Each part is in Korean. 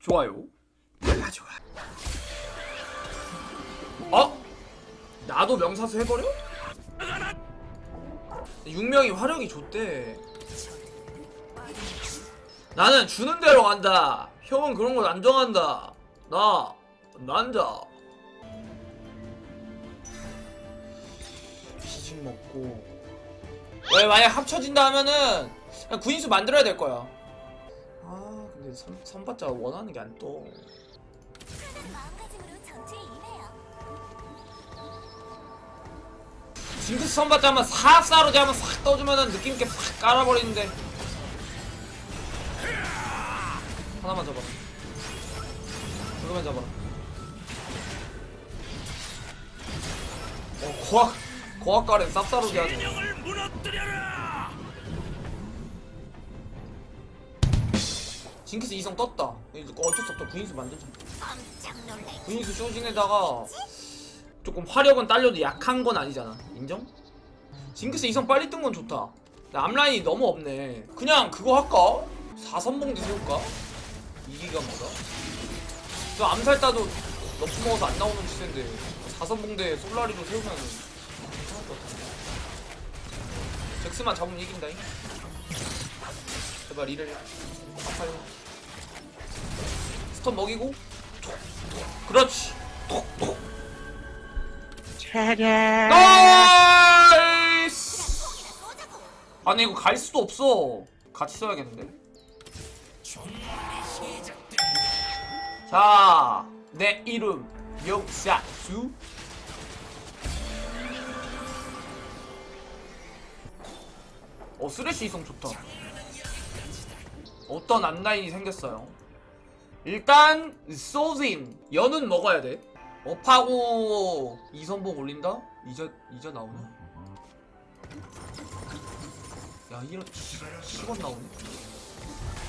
좋아요. 눌러줘 어? 나도 명사수 해버려? 육명이 화력이 좋대. 나는 주는 대로 간다. 형은 그런 걸안 정한다. 나 난자 비식 먹고. 왜 만약 합쳐진다 하면은 그냥 구인수 만들어야 될 거야. 아 근데 선, 선봤자 원하는 게 안떠. 전투에 임해요. 징크스 선봤자 한번 싹 싸로지 한번 싹 떠주면은 느낌 있게 싹 깔아버리는데. 하나만 잡아라. 그거만 잡아라. 어 고학 고학가렌 쌉싸로지 하네 징크스 이성 떴다. 이제 어쩔 수 없다. 구인수 만들자. 구인수 쇼진에다가 조금 화력은 딸려도 약한 건 아니잖아. 인정? 징크스 이성 빨리 뜬 건 좋다. 근데 앞라인이 너무 없네. 그냥 그거 할까? 4선봉대 세울까? 이기가 뭐다? 저 암살 따도 너프 먹어서 안 나오는 추세인데 4선봉대 솔라리로 세우면 괜찮을 것 같은데. 잭스만 잡으면 이긴다잉. 제발 이를 아파요 스턴 먹이고 톡, 톡. 그렇지 톡톡 나이스 아니 이거 갈 수도 없어 같이 써야겠는데 자, 내 이름 역사수 어 쓰레쉬 이성 좋다 어떤 앞라인이 생겼어요 일단 소진 연은 먹어야 돼. 업하고 이선봉 올린다? 이자 이자 나오네. 야 이런 10원 나오네.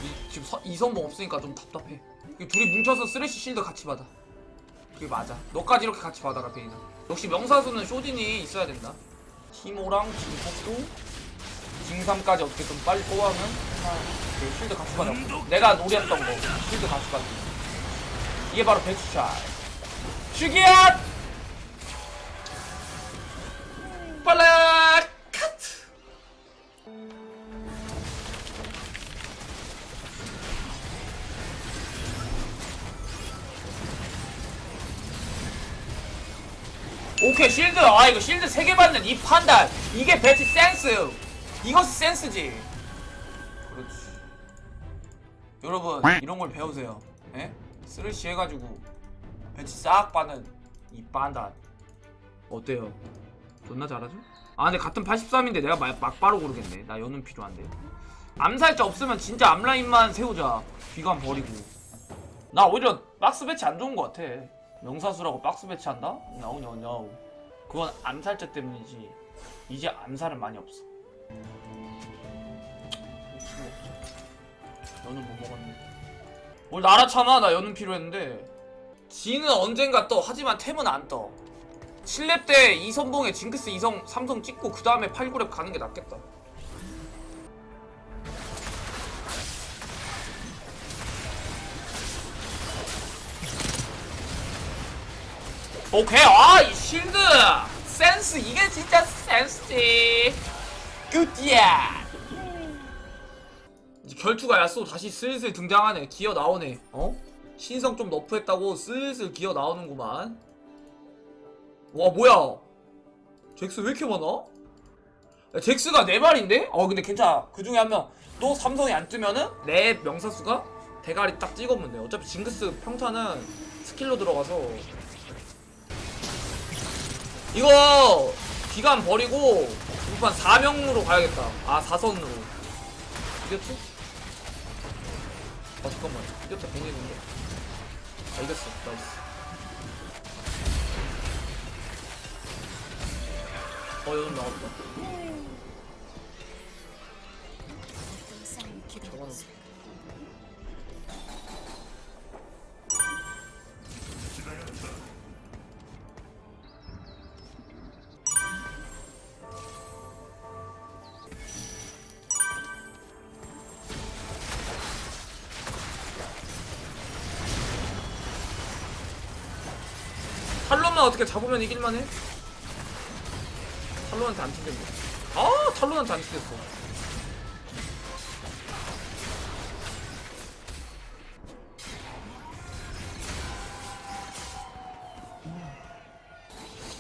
이, 지금 서, 이선봉 없으니까 좀 답답해. 둘이 뭉쳐서 쓰레쉬 실드 같이 받아. 그게 맞아. 너까지 이렇게 같이 받아라 베이는 역시 명사수는 쇼딘이 있어야 된다. 티모랑 징폭도 징삼까지 어떻게 좀 빨리 뽑아면 그 실드 같이 받아 내가 노렸던 거 실드 같이 받기 이게 바로 배추샷. 죽이야 빨라 카트 오케이 실드. 아 이거 실드 3개 받는 이 판단. 이게 배치 센스. 이것이 센스지 여러분 이런 걸 배우세요. 예? 쓰르시 해가지고 배치 싹 받는 이 판단 어때요? 존나 잘하죠? 아 근데 같은 83인데 내가 막, 막바로 고르겠네. 나 연은 필요한데. 암살자 없으면 진짜 앞라인만 세우자. 귀관 버리고. 나 오히려 박스 배치 안 좋은 것 같아. 명사수라고 박스 배치한다? 나오냐 나오. 그건 암살자 때문이지. 이제 암살은 많이 없어 연은 못 먹었네. 뭘 날아차나? 나 연은 필요했는데. 지는 언젠가 떠. 하지만 템은 안 떠. 7렙 때 이선봉에 징크스 2성 3성 찍고 그 다음에 8, 9렙 가는 게 낫겠다. 오케이. 아이 실드! 센스! 이게 진짜 센스지. 굿이야 이제 결투가 야쏘 다시 슬슬 등장하네. 기어 나오네. 어? 신성 좀 너프했다고 슬슬 기어 나오는구만. 와 뭐야? 잭스 왜 이렇게 많아? 야, 잭스가 네 마리인데? 어 근데 괜찮아. 그 중에 한 명. 또 삼성이 안 뜨면은 내 명사수가 대가리 딱 찍으면 돼 어차피 징크스 평타는 스킬로 들어가서. 이거 기간 버리고 우판 4명으로 가야겠다. 아 4선으로. 이겼지? 아 잠깐만. 이겼다 괜히는데. 아 이겼어. 나이스. 어 여름 나왔다 탈론만 어떻게 잡으면 이길만 해? 탈론한테 안 튕겼네. 아 탈론한테 안 튕겼어.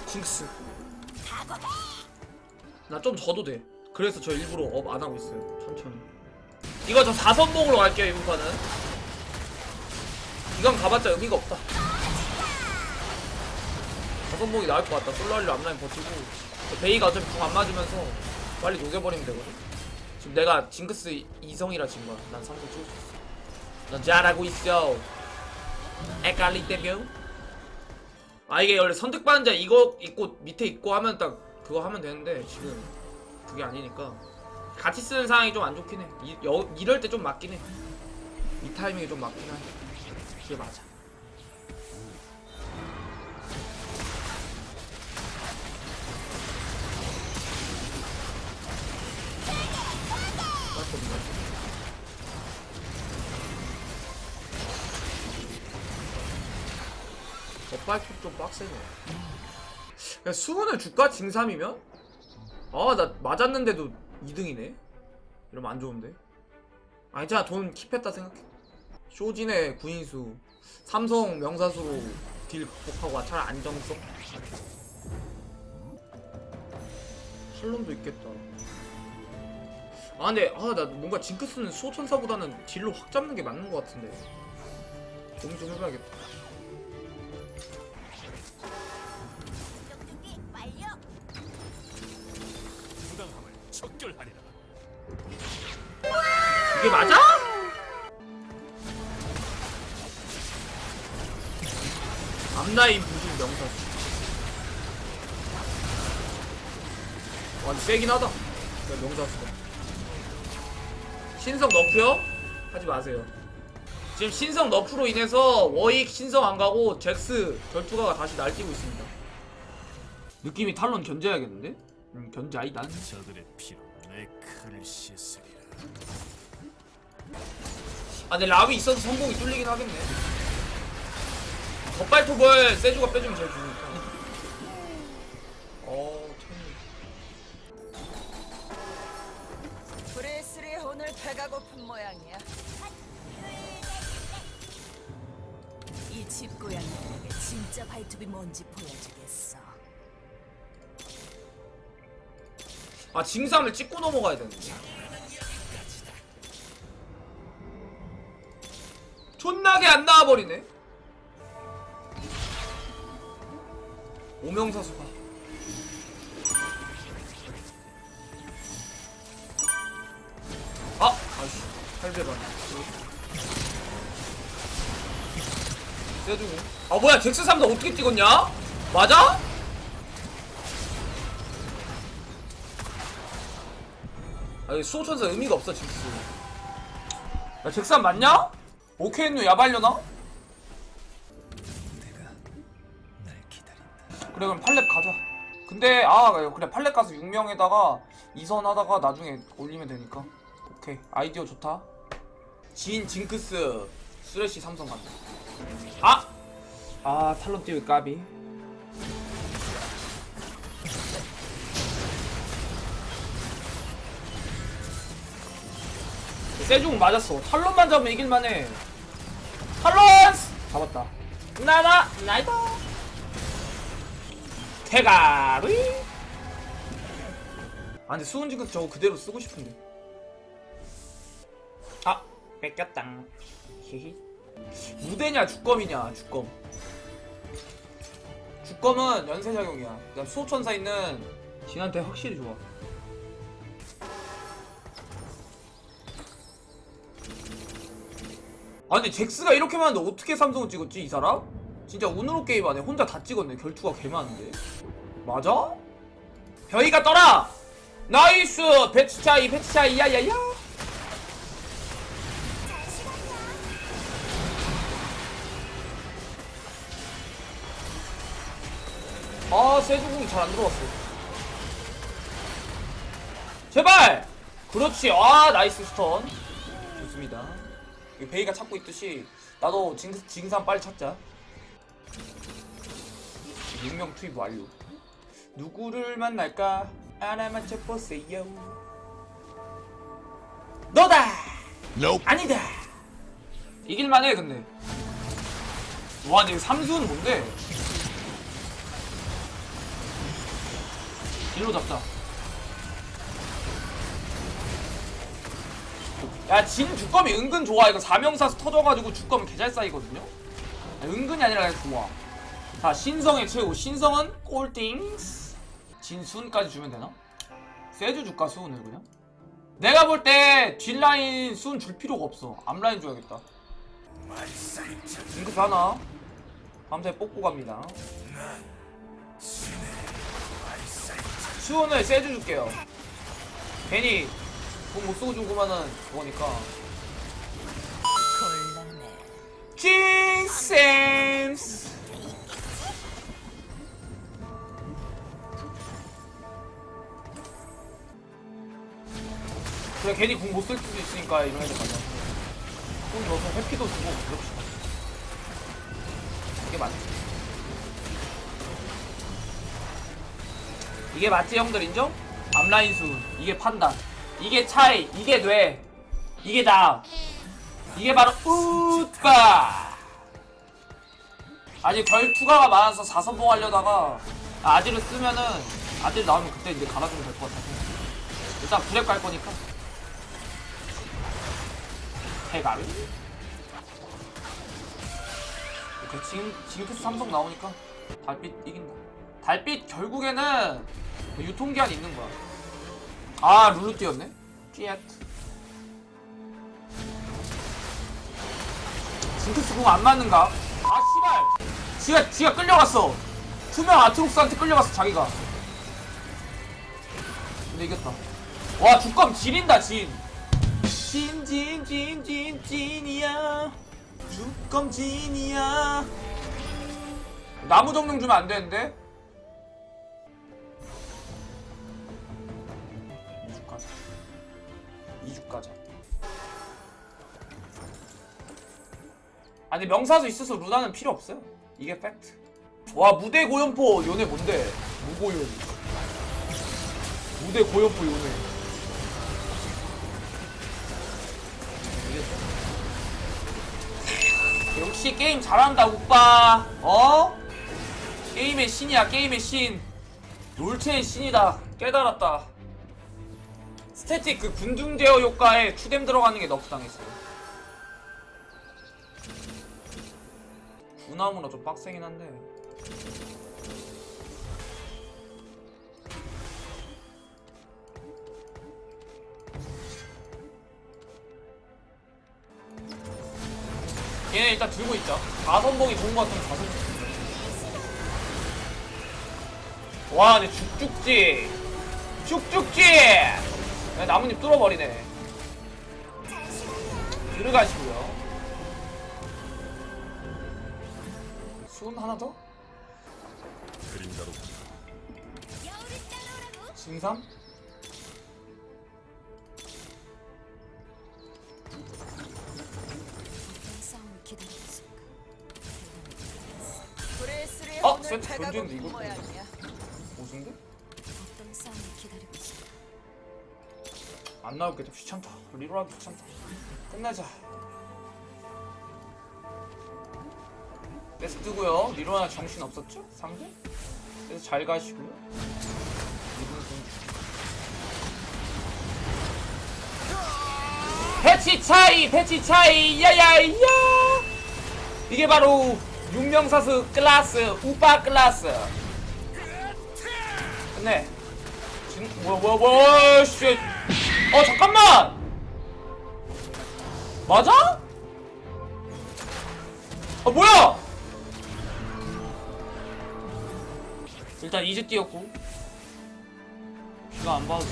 징크스. 나 좀 져도 돼. 그래서 저 일부러 업 안 하고 있어요. 천천히. 이거 저 4선봉으로 갈게요, 이번 판은. 이건 가봤자 의미가 없다. 4선봉이 나을 것 같다. 솔라리 앞라인 버티고. 베이가 어차피 궁안 맞으면서 빨리 녹여버리면 되거든. 지금 내가 징크스 2성이라 진 거야. 난 3성 찍을 수 있어. 넌 잘하고 있어. 에깔리 데뷔. 아 이게 원래 선택받은 자 이거 있고 밑에 있고 하면 딱 그거 하면 되는데 지금 그게 아니니까 같이 쓰는 상황이 좀 안 좋긴 해. 이, 여, 이럴 때 좀 맞긴 해. 이 타이밍이 좀 맞긴 해. 그게 맞아. 맞거든요. 덧발톱 좀 빡세네. 야, 수은을 줄까? 징삼이면? 아, 나 맞았는데도 2등이네? 이러면 안 좋은데? 아니, 자, 돈 킵했다 생각해. 쇼진의 구인수, 삼성 명사수로 딜 극복하고 차라리 안정성? 탈론도 있겠다. 아, 근데, 아, 나 뭔가 징크스는 수호천사보다는 딜로 확 잡는 게 맞는 것 같은데. 고민 좀 해봐야겠다. 부당함을 척결하리라. 이게 맞아? 앞라인 무슨 명사수 와 근데 세긴 하다 야, 명사수가 신성 너프요? 하지 마세요 지금 신성 너프로 인해서 워익 신성 안 가고 잭스 결투가가 다시 날뛰고 있습니다 느낌이 탈론 견제해야겠는데? 음 견제 난 저들의 피로 내 칼을 씻으리라. 아, 근데 라위 있어서 성공이 뚫리긴 하겠네. 덧발톱을 세주가 빼주면 제일 좋으니까. 어, 오늘 배가 고픈 모양이야. 이 집고양이에게 진짜 발톱이 뭔지 보여주겠어. 아, 징삼을 찍고 넘어가야 되는데. 존나게 안 나와버리네. 오명사수가. 800원. 세주고. 아, 뭐야, 잭스 3도 어떻게 찍었냐? 맞아? 아, 이 수호천사 의미가 없어, 잭스. 야, 잭스 3 맞냐? 오케이 누 야발려나? 그래 그럼 팔렙 가자 근데 아 그래 팔렙 가서 6명에다가 2선 하다가 나중에 올리면 되니까 오케이 아이디어 좋다 진 징크스 쓰레쉬 삼성 간다 아! 아 탈론 띄울 까비. 세중 맞았어. 탈론만 잡으면 이길만해. 탈론스! 잡았다. 나나 나이다. 대가리. 아 근데 수은지급 저거 그대로 쓰고 싶은데. 아 뺏겼당. 히히. 무대냐 주검이냐 주검. 주검은 연쇄작용이야. 그다음 수호천사 있는 진한테 확실히 좋아. 아 근데 잭스가 이렇게 많은데 어떻게 삼성을 찍었지 이 사람? 진짜 운으로 게임하네 혼자 다 찍었네. 결투가 개 많은데. 맞아? 벼이가 떠라! 나이스! 배치 차이 배치 차이. 야야야 아 세주궁이 잘 안 들어왔어 제발! 그렇지. 아 나이스 스턴. 좋습니다. 이 베이가 찾고 있듯이 나도 징, 징산 빨리 찾자. 6명 투입 완료. 누구를 만날까? 하나 맞춰보세요. 너다! 아니다! 이길만해 근데. 와 근데 삼수는 뭔데 일로 잡자. 야 진 주검이 은근 좋아. 이거 4명사수 터져가지고 주검 개잘 쌓이거든요? 야, 은근이 아니라 그냥 좋아. 자 신성의 최후 신성은 꼴띵스. 진순까지 주면 되나? 세주 줄까 수은을 그냥? 내가 볼 때 뒷라인 수은 줄 필요가 없어. 앞라인 줘야겠다. 징크스 하나 밤새 뽑고 갑니다 수은을 세주 줄게요. 괜히 돈못 쓰고 주고만은 그거니까. 징센스 그래 괜히 공 못 쓸 수도 있으니까 이런 애들 가자 돈 넣어서 회피도 주고 그럽시다 이게 맞지 이게 맞지 형들 인정? 앞라인 수 이게 판단. 이게 차이. 이게 뇌. 이게 나 이게 바로 우빠 아직 별 투가가 많아서 4선봉 하려다가 아지를 쓰면은 아질 나오면 그때 이제 갈아주면 될 것 같아서 일단 브랩 갈 거니까. 해가를 그 지금 징크스 삼성 나오니까 달빛 이긴다 달빛 결국에는 그 유통기한 있는 거야. 아 룰루 뛰었네. 쥐엣 징크스 공 안 맞는가? 아 씨발! 지가 지가 끌려갔어. 투명 아트록스한테 끌려갔어 자기가. 근데 이겼다. 와 주검 지린다 진 진 진 진 진 진이야. 주검 진이야. 나무 정령 주면 안 되는데 아니 명사수 있어서 루나는 필요 없어요. 이게 팩트. 와 무대 고연포 요네 뭔데? 무고연. 무대 고연포 요네. 이겼다. 역시 게임 잘한다 오빠. 어? 게임의 신이야 게임의 신. 롤체의 신이다. 깨달았다. 스태틱 그 군중 제어 효과에 추뎀 들어가는 게 너프 당했어요. 구나무라 좀 빡세긴 한데. 얘네 일단 들고 있자 가선봉이 좋은 거 같으면 가선 와 근데 죽죽지. 죽죽지! 야, 나뭇잎 뚫어버리네. 들어가시고요 수은 하나 더? 그림자로. 진삼? 어? 던지는데 고픈 이거 있을까? 안 나올겠다 귀찮다 리롤하기 귀찮다 끝내자 레스 뜨고요 리롤하 정신 없었죠? 상대? 그래서 잘 가시고요 패치 차이 패치 차이 야야야 이게 바로 육명사수 클라스 우빠 클라스 끝내 진 뭐야 뭐야 뭐야 씨. 어 잠깐만 맞아? 아 뭐야 일단 이즈 뛰었고. 비가 안 봐도 돼.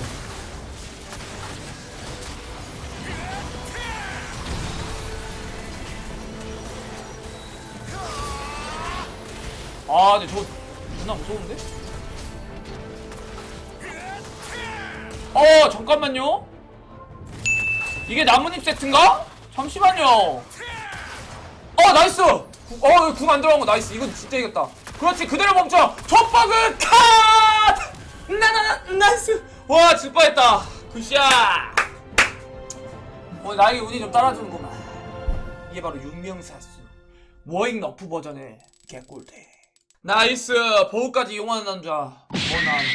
아 근데 저거 존나 무서운데? 어 잠깐만요. 이게 나뭇잎 세트인가? 잠시만요. 어 나이스! 어궁 안 들어간 거 나이스. 이건 진짜 이겼다 그렇지 그대로 멈춰. 족버그 컷! 나나나 나이스 와 질 뻔했다. 굿샷 오늘 나에게 운이 좀 따라주는구만. 이게 바로 윤명사수. 워잉 너프 버전의 개꿀대. 나이스. 보호까지 이용하는 남자. 원한